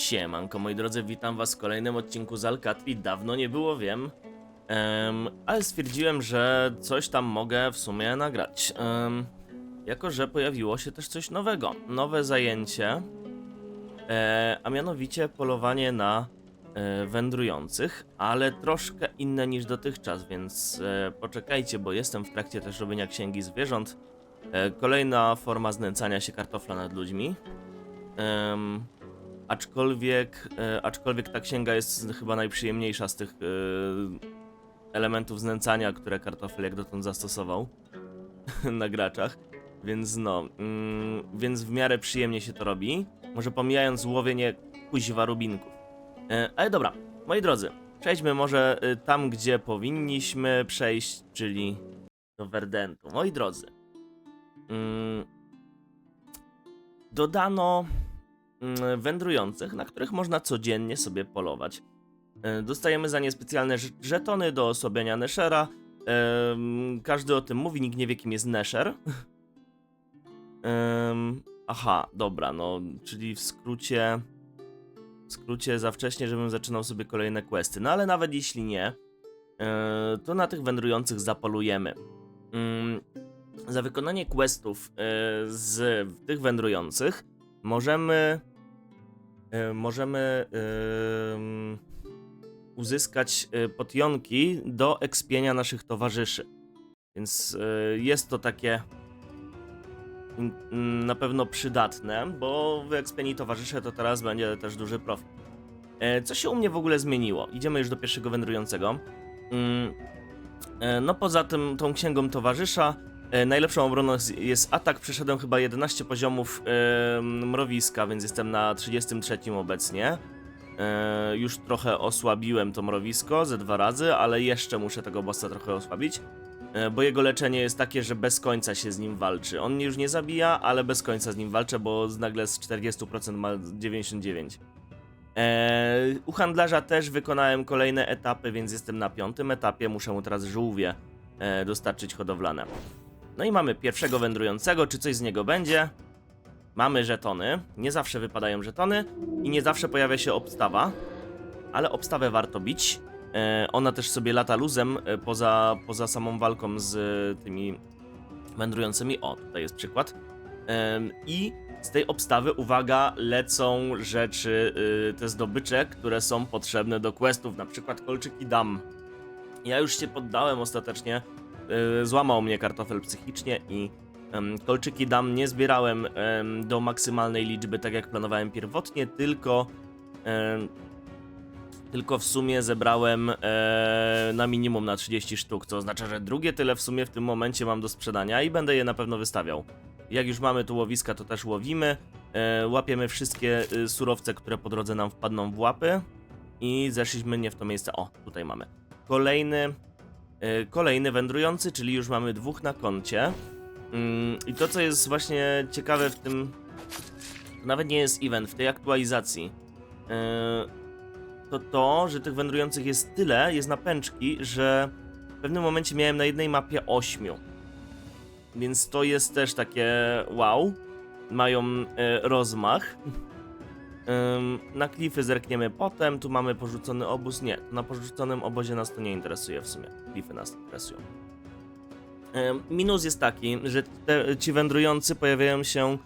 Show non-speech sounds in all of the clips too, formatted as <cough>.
Siemanko moi drodzy, witam was w kolejnym odcinku z Alcatri. Dawno nie było, wiem. Em, ale stwierdziłem, że coś tam mogę w sumie nagrać. Em, jako, że pojawiło się też coś nowego. Nowe zajęcie, e, a mianowicie polowanie na e, wędrujących, ale troszkę inne niż dotychczas, więc e, poczekajcie, bo jestem w trakcie też robienia księgi zwierząt. E, kolejna forma znęcania się kartofla nad ludźmi. Em, aczkolwiek, e, aczkolwiek ta księga jest chyba najprzyjemniejsza z tych e, elementów znęcania, które kartofel jak dotąd zastosował <laughs> na graczach. Więc no, mm, więc w miarę przyjemnie się to robi. Może pomijając łowienie kuźwa rubinków. E, ale dobra, moi drodzy, przejdźmy może tam, gdzie powinniśmy przejść, czyli do Verdentu. Moi drodzy, mm, dodano wędrujących, na których można codziennie sobie polować. E, Dostajemy za nie specjalne żetony do osłabiania Neshera. Każdy o tym mówi, nikt nie wie kim jest Nesher. <laughs> Aha, dobra, no, czyli w skrócie. W skrócie za wcześnie, żebym zaczynał sobie kolejne questy. No ale nawet jeśli nie, e, to na tych wędrujących zapolujemy. Mm, Za wykonanie questów e, z tych wędrujących możemy możemy em, uzyskać e, potionki do ekspienia naszych towarzyszy. Więc e, jest to takie na pewno przydatne, bo wyekspieni towarzysze to teraz będzie też duży profit. E, Co się u mnie w ogóle zmieniło? Idziemy już do pierwszego wędrującego. Mm, e, No poza tym tą księgą towarzysza e, najlepszą obroną jest- atak. Przeszedłem chyba 11 poziomów e, mrowiska, więc jestem na 33 obecnie. E, Już trochę osłabiłem to mrowisko ze dwa razy, ale jeszcze muszę tego bossa trochę osłabić. E, Bo jego leczenie jest takie, że bez końca się z nim walczy. On mnie już nie zabija, ale bez końca z nim walczę, bo nagle z 40% ma 99%. Eee, u handlarza też wykonałem kolejne etapy, więc jestem na piątym etapie. Muszę mu teraz żółwie e, dostarczyć hodowlane. No i mamy pierwszego wędrującego. Czy coś z niego będzie? Mamy żetony. Nie zawsze wypadają żetony i nie zawsze pojawia się obstawa, ale obstawę warto bić. E, ona też sobie lata luzem e, poza, poza samą walką z e, tymi wędrującymi. O, tutaj jest przykład. Em, I z tej obstawy, uwaga, lecą rzeczy, y, te zdobycze, które są potrzebne do questów, na przykład kolczyki dam. Ja już się poddałem ostatecznie, złamał mnie kartofel psychicznie i kolczyki dam nie zbierałem em, do maksymalnej liczby, tak jak planowałem pierwotnie, tylko tylko w sumie zebrałem e, na minimum na 30 sztuk, co oznacza, że drugie tyle w sumie w tym momencie mam do sprzedania i będę je na pewno wystawiał. Jak już mamy tu łowiska, to też łowimy. E, łapiemy wszystkie y, surowce, które po drodze nam wpadną w łapy. I zeszliśmy nie w to miejsce. O, tutaj mamy. Kolejny, e, kolejny wędrujący, czyli już mamy dwóch na koncie. Mm, I to, co jest właśnie ciekawe w tym. To nawet nie jest event, w tej aktualizacji. e, to to, że tych wędrujących jest tyle, jest na pęczki, że w pewnym momencie miałem na jednej mapie ośmiu. Więc to jest też takie wow. Mają e, rozmach. <laughs> Na klify zerkniemy potem. Tu mamy porzucony obóz. Nie, na porzuconym obozie nas to nie interesuje w sumie. Klify nas interesują. Minus jest taki, że te, ci wędrujący pojawiają się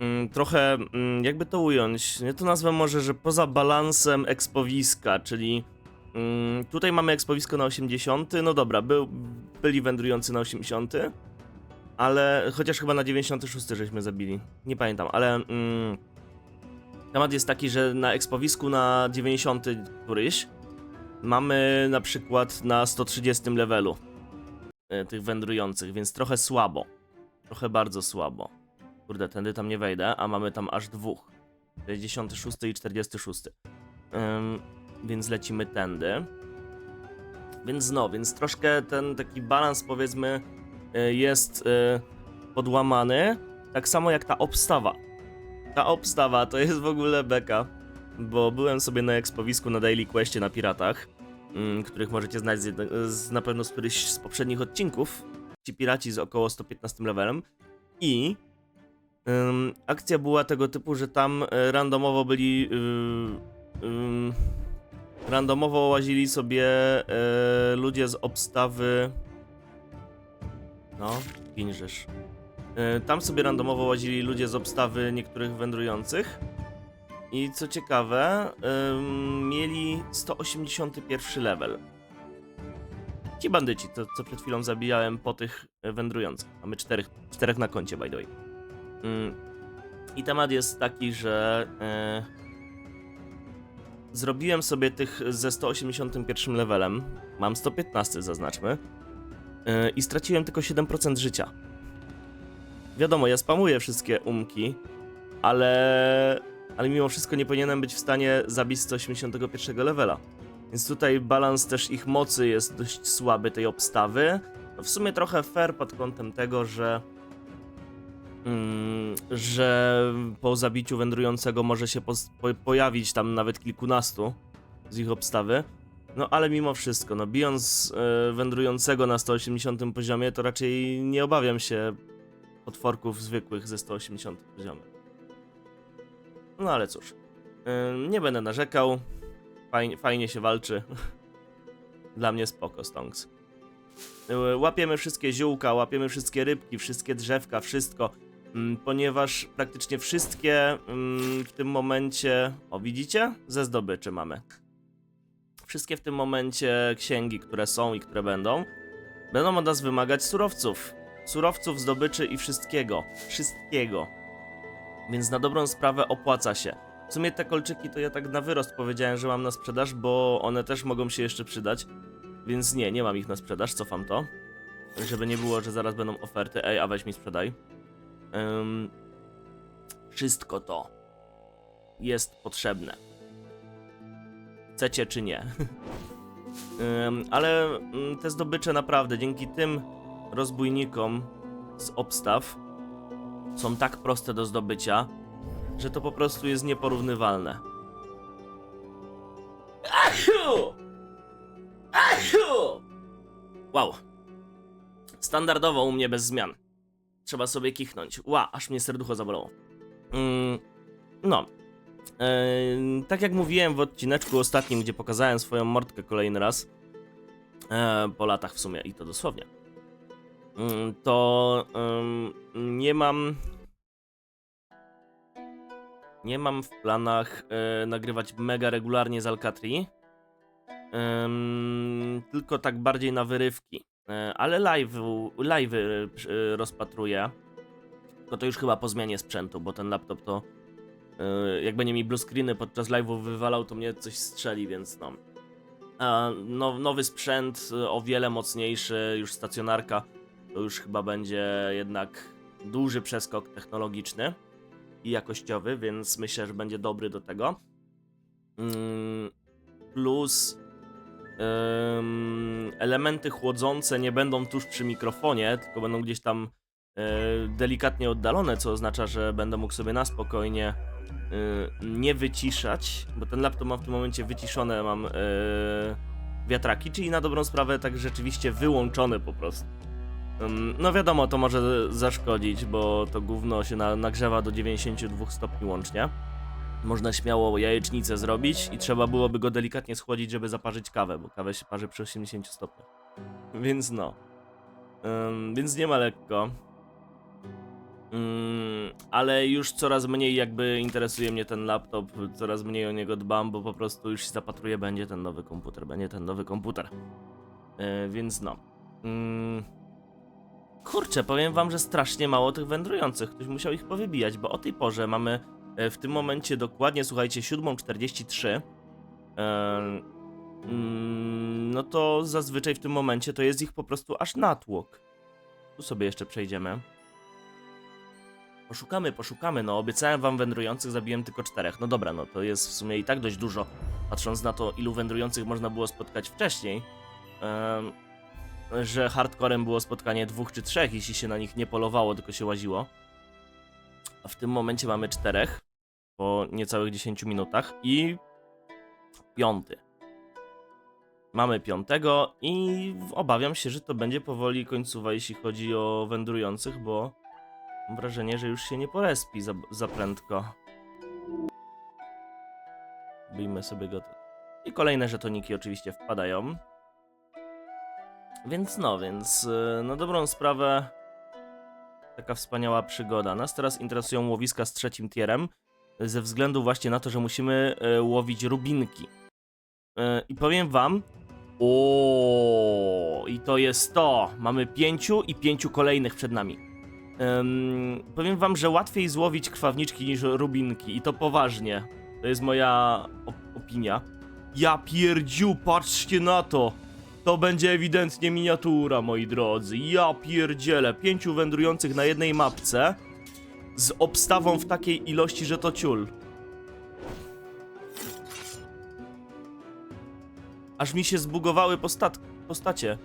mm, trochę, mm, jakby to ująć, nie to nazwę może, że poza balansem ekspowiska, czyli mm, tutaj mamy ekspowisko na 80, no dobra, byli wędrujący na 80, ale chociaż chyba na 96 żeśmy zabili, nie pamiętam, ale mm, temat jest taki, że na ekspowisku na 90 któryś mamy na przykład na 130 levelu e, tych wędrujących, więc trochę słabo, trochę bardzo słabo. Kurde, tędy tam nie wejdę, a mamy tam aż dwóch. 66 i 46. Ym, więc lecimy tędy. Więc no, więc troszkę ten taki balans powiedzmy y, jest y, podłamany. Tak samo jak ta obstawa. Ta obstawa to jest w ogóle beka, bo byłem sobie na ekspowisku na Daily Questie na Piratach, ym, których możecie znać z, z na pewno z którychś z poprzednich odcinków. Ci piraci z około 115 levelem. I Ym, akcja była tego typu, że tam e, randomowo byli. Ym, randomowo łazili sobie e, ludzie z obstawy. No, ginżysz. E, tam sobie randomowo łazili ludzie z obstawy niektórych wędrujących. I co ciekawe, mieli 181 level. Ci bandyci, to co przed chwilą zabijałem po tych e, wędrujących. Mamy czterech, czterech na koncie, by the way. Mm. I temat jest taki, że e, zrobiłem sobie tych ze 181 levelem. Mam 115, zaznaczmy. I straciłem tylko 7% życia. Wiadomo, ja spamuję wszystkie umki, ale, ale mimo wszystko nie powinienem być w stanie zabić 181 levela. Więc tutaj balans też ich mocy jest dość słaby, tej obstawy. No w sumie trochę fair pod kątem tego, że mm, że po zabiciu wędrującego może się pos- po- pojawić tam nawet kilkunastu z ich obstawy. No ale mimo wszystko, no bijąc e, wędrującego na 180 poziomie, to raczej nie obawiam się potworków zwykłych ze 180 poziomem. No ale cóż, nie będę narzekał. Fajnie, fajnie się walczy. <laughs> Dla mnie spoko, Stonks. E, Łapiemy wszystkie ziółka, łapiemy wszystkie rybki, wszystkie drzewka, wszystko. Ponieważ praktycznie wszystkie w tym momencie. O, widzicie? Ze zdobyczy mamy. Wszystkie w tym momencie księgi, które są i które będą, będą od nas wymagać surowców. Surowców, zdobyczy i wszystkiego. Wszystkiego. Więc na dobrą sprawę opłaca się. W sumie te kolczyki to ja tak na wyrost powiedziałem, że mam na sprzedaż, bo one też mogą się jeszcze przydać. Więc nie, nie mam ich na sprzedaż, cofam to. Żeby nie było, że zaraz będą oferty. Ej, a weź mi sprzedaj. Ym, wszystko to jest potrzebne. Chcecie czy nie. <laughs> Ym, ale mm, te zdobycze naprawdę dzięki tym rozbójnikom z obstaw są tak proste do zdobycia, że to po prostu jest nieporównywalne. Achiu! Achiu! Wow. Standardowo u mnie bez zmian. Trzeba sobie kichnąć. Ła, aż mnie serducho zabolało. Mm, no. Eee, tak jak mówiłem w odcineczku ostatnim, gdzie pokazałem swoją mordkę kolejny raz, e, po latach w sumie, i to dosłownie, to em, nie mam. Nie mam w planach e, nagrywać mega regularnie z Alcatri. Tylko tak bardziej na wyrywki. E, ale live, live e, rozpatruję. Tylko to już chyba po zmianie sprzętu, bo ten laptop to. e, jak będzie mi blue screeny podczas live'u wywalał, to mnie coś strzeli, więc no. A no, nowy sprzęt, e, o wiele mocniejszy, już stacjonarka, to już chyba będzie jednak duży przeskok technologiczny i jakościowy, więc myślę, że będzie dobry do tego. Mm, Plus elementy chłodzące nie będą tuż przy mikrofonie, tylko będą gdzieś tam e, delikatnie oddalone, co oznacza, że będę mógł sobie na spokojnie e, nie wyciszać, bo ten laptop mam w tym momencie wyciszone, mam e, wiatraki, czyli na dobrą sprawę tak rzeczywiście wyłączone po prostu. No wiadomo, to może zaszkodzić, bo to gówno się na, nagrzewa do 92 stopni łącznie. Można śmiało jajecznicę zrobić i trzeba byłoby go delikatnie schłodzić, żeby zaparzyć kawę, bo kawę się parzy przy 80 stopniach. Więc no. Ym, więc nie ma lekko. Ym, ale już coraz mniej jakby interesuje mnie ten laptop, coraz mniej o niego dbam, bo po prostu już się zapatruję, będzie ten nowy komputer, będzie ten nowy komputer. Yy, więc no. Ym, kurczę, powiem wam, że strasznie mało tych wędrujących. Ktoś musiał ich powybijać, bo o tej porze mamy E, w tym momencie dokładnie, słuchajcie, 7.43. E, mm, no to zazwyczaj w tym momencie to jest ich po prostu aż natłok. Tu sobie jeszcze przejdziemy. Poszukamy, poszukamy. No, obiecałem wam wędrujących, zabiłem tylko czterech. No dobra, no to jest w sumie i tak dość dużo, patrząc na to, ilu wędrujących można było spotkać wcześniej. Że hardcorem było spotkanie dwóch czy trzech, jeśli się na nich nie polowało, tylko się łaziło. A w tym momencie mamy czterech po niecałych 10 minutach i piąty. Mamy piątego i obawiam się, że to będzie powoli końcowa, jeśli chodzi o wędrujących, bo Mam wrażenie, że już się nie porespi za, za prędko. Bijmy sobie go. I kolejne żetoniki oczywiście wpadają. Więc no, więc yy, na dobrą sprawę taka wspaniała przygoda. Nas teraz interesują łowiska z trzecim tierem, ze względu właśnie na to, że musimy e, łowić rubinki. E, I powiem wam, o, i to jest to. Mamy pięciu i pięciu kolejnych przed nami. Em, powiem wam, że łatwiej złowić krwawniczki niż rubinki i to poważnie. To jest moja op- opinia. Ja pierdziu, patrzcie na to. To będzie ewidentnie miniatura, moi drodzy. Ja pierdzielę. Pięciu wędrujących na jednej mapce z obstawą w takiej ilości, że to ciul. Aż mi się zbugowały postat postacie.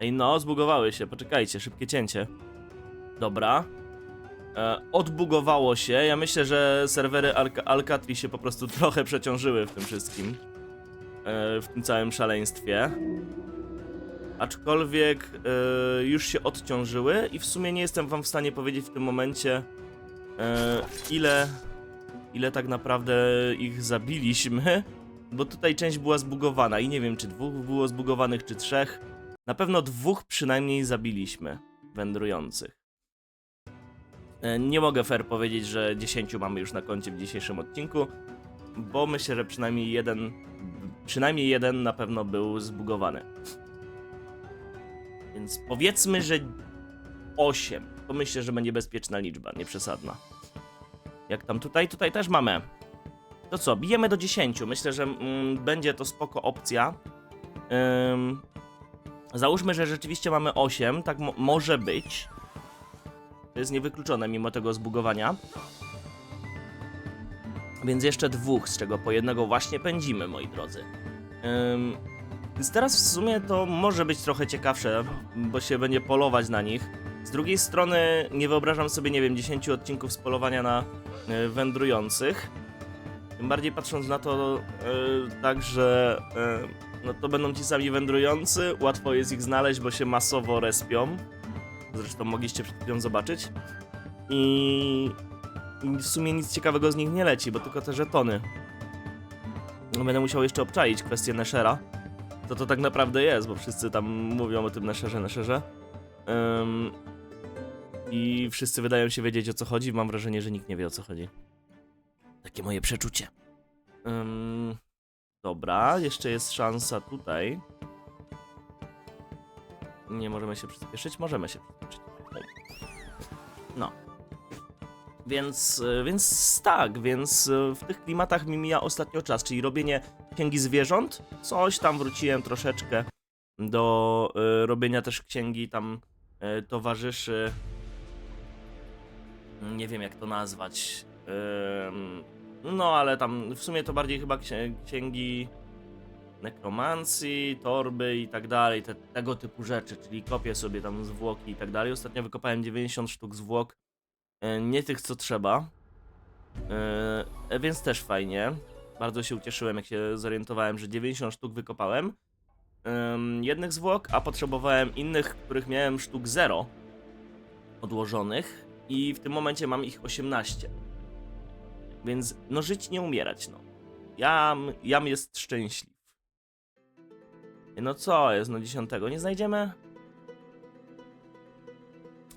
Ej no, zbugowały się, poczekajcie, szybkie cięcie. Dobra. E, odbugowało się, ja myślę, że serwery Alca Alcatri się po prostu <laughs> trochę przeciążyły w tym wszystkim. E, w tym całym szaleństwie. Aczkolwiek e, już się odciążyły i w sumie nie jestem wam w stanie powiedzieć w tym momencie ile, ile tak naprawdę ich zabiliśmy, <laughs> bo tutaj część była zbugowana i nie wiem czy dwóch było zbugowanych czy trzech. Na pewno dwóch przynajmniej zabiliśmy wędrujących. E, Nie mogę fair powiedzieć, że 10 mamy już na koncie w dzisiejszym odcinku, bo myślę, że przynajmniej jeden, przynajmniej jeden na pewno był zbugowany. Więc powiedzmy, że 8. To myślę, że będzie bezpieczna liczba, nieprzesadna. Jak tam tutaj? Tutaj też mamy. To co, bijemy do 10. Myślę, że mm, będzie to spoko opcja. Ym, załóżmy, że rzeczywiście mamy 8. Tak mo- może być. To jest niewykluczone mimo tego zbugowania. Więc jeszcze dwóch, z czego po jednego właśnie pędzimy, moi drodzy. Ym, więc teraz w sumie to może być trochę ciekawsze, bo się będzie polować na nich. Z drugiej strony nie wyobrażam sobie, nie wiem, 10 odcinków z polowania na y, wędrujących. Tym bardziej patrząc na to y, tak, że y, no to będą ci sami wędrujący, łatwo jest ich znaleźć, bo się masowo respią. Zresztą mogliście przed chwilą zobaczyć. I, I w sumie nic ciekawego z nich nie leci, bo tylko te żetony. Będę musiał jeszcze obczaić kwestię Neshera. To to tak naprawdę jest, bo wszyscy tam mówią o tym Nesherze, Nesherze. Ym, I wszyscy wydają się wiedzieć o co chodzi. Mam wrażenie, że nikt nie wie o co chodzi. Takie moje przeczucie. Ym, dobra, jeszcze jest szansa tutaj. Nie możemy się przyspieszyć? Możemy się przyspieszyć. No. Więc, y, więc tak, więc y, w tych klimatach mi mija ostatnio czas, czyli robienie księgi zwierząt. Coś tam wróciłem troszeczkę do y, robienia też księgi tam y, towarzyszy. Nie wiem jak to nazwać. Ym, no ale tam w sumie to bardziej chyba księ- księgi nekromancji, torby i tak dalej, te, tego typu rzeczy, czyli kopię sobie tam zwłoki i tak dalej. Ostatnio wykopałem 90 sztuk zwłok, e, nie tych co trzeba, e, więc też fajnie. Bardzo się ucieszyłem, jak się zorientowałem, że 90 sztuk wykopałem em, jednych zwłok, a potrzebowałem innych, których miałem sztuk 0 odłożonych i w tym momencie mam ich 18. Więc no żyć nie umierać, no. Jam, jam jest szczęśliw. No co jest, no dziesiątego nie znajdziemy?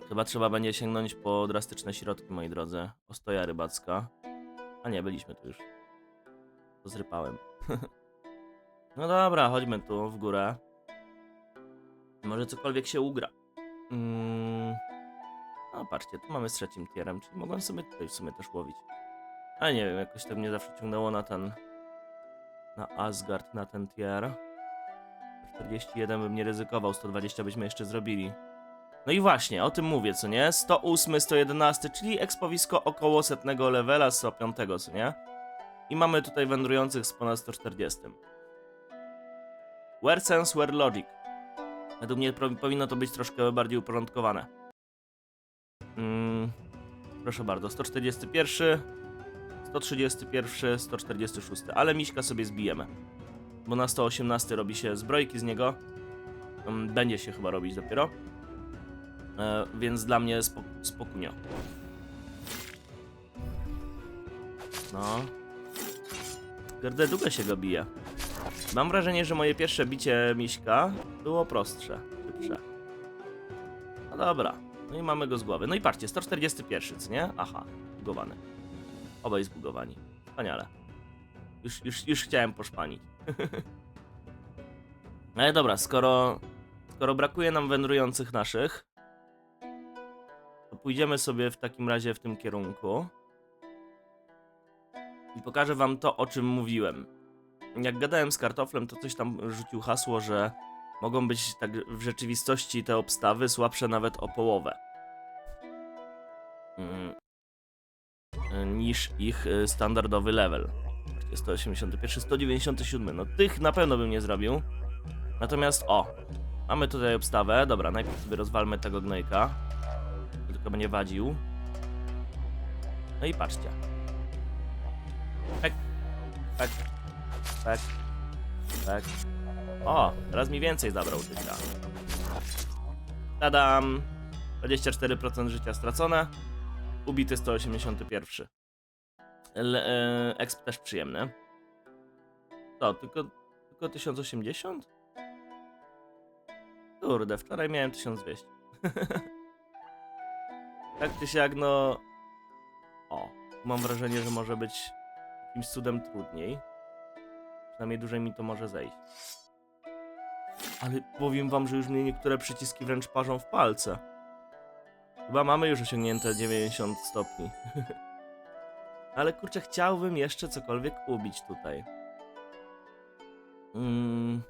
Chyba trzeba będzie sięgnąć po drastyczne środki, moi drodzy. Ostoja rybacka. A nie, byliśmy tu już. To zrypałem. <laughs> no dobra, chodźmy tu w górę. Może cokolwiek się ugra. Mm. No patrzcie, tu mamy z trzecim tierem, czyli mogłem sobie tutaj w sumie też łowić. Ale nie wiem, jakoś to mnie zawsze ciągnęło na ten... Na Asgard, na ten tier. 41 bym nie ryzykował, 120 byśmy jeszcze zrobili. No i właśnie, o tym mówię, co nie? 108, 111, czyli ekspowisko około setnego levela, 105, co nie? I mamy tutaj wędrujących z ponad 140. Where sense, where logic. Według mnie powinno to być troszkę bardziej uporządkowane. Mm, proszę bardzo, 141, 131, 146, ale miśka sobie zbijemy bo na 118 robi się zbrojki z niego. Mm, Będzie się chyba robić dopiero. E, więc dla mnie spo, spokunio. No. Kurde, długo się go bije. Mam wrażenie, że moje pierwsze bicie miśka było prostsze, szybsze. No dobra. No i mamy go z głowy. No i patrzcie, 141, co nie? Aha, zbugowany. Obaj zbugowani. Wspaniale. Już, już, już chciałem poszpanić. <laughs> Ale dobra, skoro, skoro brakuje nam wędrujących naszych, to pójdziemy sobie w takim razie w tym kierunku. I pokażę wam to, o czym mówiłem. Jak gadałem z kartoflem, to coś tam rzucił hasło, że mogą być tak w rzeczywistości te obstawy słabsze nawet o połowę. Mm. Niż ich y, standardowy level. 181, 197. No tych na pewno bym nie zrobił. Natomiast o, mamy tutaj obstawę. Dobra, najpierw sobie rozwalmy tego gnojka. Tylko będzie wadził. No i patrzcie. Tak, tak, tak, tak. O, teraz mi więcej zabrał życia. Tadam! 24% życia stracone. Ubity 181. L, e, exp też przyjemny. To, tylko, tylko 1080? Kurde, wczoraj miałem 1200. <laughs> tak czy siak, no... O, mam wrażenie, że może być jakimś cudem trudniej. Przynajmniej dłużej mi to może zejść. Ale powiem wam, że już mnie niektóre przyciski wręcz parzą w palce. Chyba mamy już osiągnięte 90 stopni. <laughs> Ale kurczę, chciałbym jeszcze cokolwiek ubić tutaj. Mm.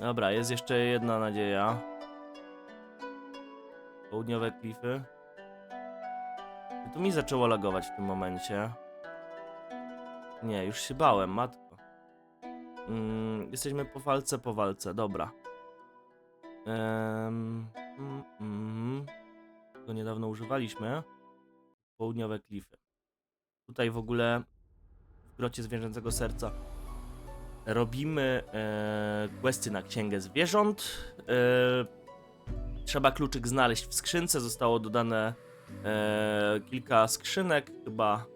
Dobra, jest jeszcze jedna nadzieja. Południowe klify. Tu mi zaczęło lagować w tym momencie. Nie, już się bałem, matko. Mm, jesteśmy po walce, po walce, dobra. Um, mm, mm. Go niedawno używaliśmy. Południowe klify. Tutaj w ogóle w grocie zwierzęcego serca robimy e, questy na księgę zwierząt. E, trzeba kluczyk znaleźć w skrzynce. Zostało dodane e, kilka skrzynek, chyba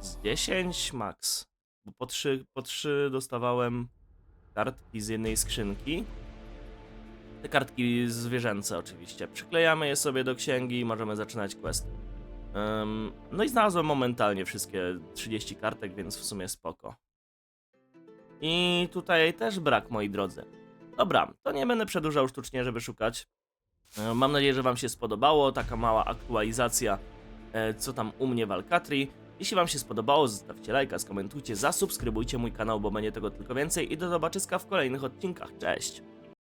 z 10 max. Bo po 3, po 3 dostawałem kartki z jednej skrzynki. Te kartki zwierzęce oczywiście. Przyklejamy je sobie do księgi i możemy zaczynać quest. No i znalazłem momentalnie wszystkie 30 kartek, więc w sumie spoko. I tutaj też brak, moi drodzy. Dobra, to nie będę przedłużał sztucznie, żeby szukać. E, Mam nadzieję, że Wam się spodobało. Taka mała aktualizacja, e, co tam u mnie w Alcatri. Jeśli Wam się spodobało, zostawcie lajka, skomentujcie, zasubskrybujcie mój kanał, bo będzie tego tylko więcej. I do zobaczyska w kolejnych odcinkach. Cześć!